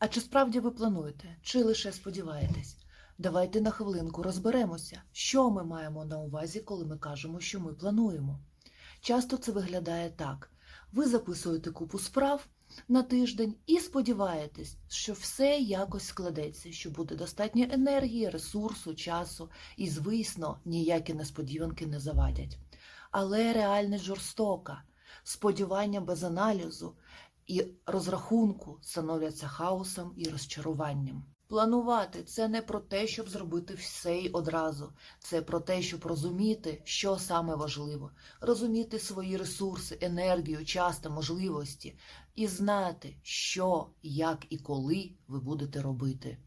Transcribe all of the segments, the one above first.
А чи справді ви плануєте, чи лише сподіваєтесь? Давайте на хвилинку розберемося, що ми маємо на увазі, коли ми кажемо, що ми плануємо. Часто це виглядає так: ви записуєте купу справ на тиждень і сподіваєтесь, що все якось складеться, що буде достатньо енергії, ресурсу, часу, і, звісно, ніякі несподіванки не завадять. Але реальність жорстока, сподівання без аналізу і розрахунку становляться хаосом і розчаруванням. Планувати це не про те, щоб зробити все й одразу. Це про те, щоб розуміти, що саме важливо, розуміти свої ресурси, енергію, час та можливості, і знати, що, як і коли ви будете робити.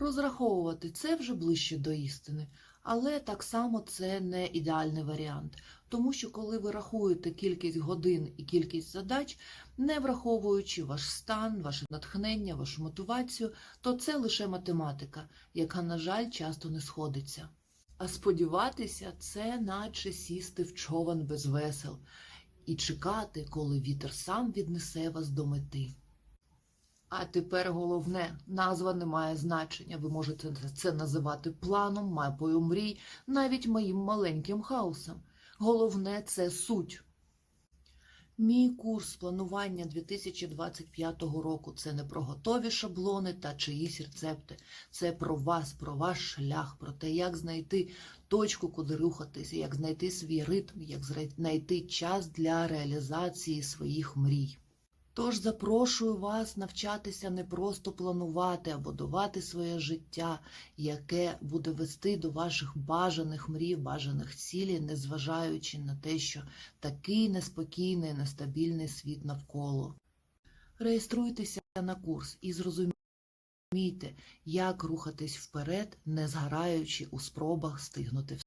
Розраховувати це вже ближче до істини, але так само це не ідеальний варіант, тому що коли ви рахуєте кількість годин і кількість задач, не враховуючи ваш стан, ваше натхнення, вашу мотивацію, то це лише математика, яка, на жаль, часто не сходиться. А сподіватися, це наче сісти в човен без весел і чекати, коли вітер сам віднесе вас до мети. А тепер головне, назва не має значення. Ви можете це називати планом, мапою мрій, навіть моїм маленьким хаосом. Головне це суть. Мій курс планування 2025 року це не про готові шаблони та чиїсь рецепти. Це про вас, про ваш шлях, про те, як знайти точку, куди рухатися, як знайти свій ритм, як знайти час для реалізації своїх мрій. Тож запрошую вас навчатися не просто планувати, а будувати своє життя, яке буде вести до ваших бажаних мрій, бажаних цілей, незважаючи на те, що такий неспокійний, нестабільний світ навколо. Реєструйтеся на курс і зрозумійте, як рухатись вперед, не згораючи у спробах стигнути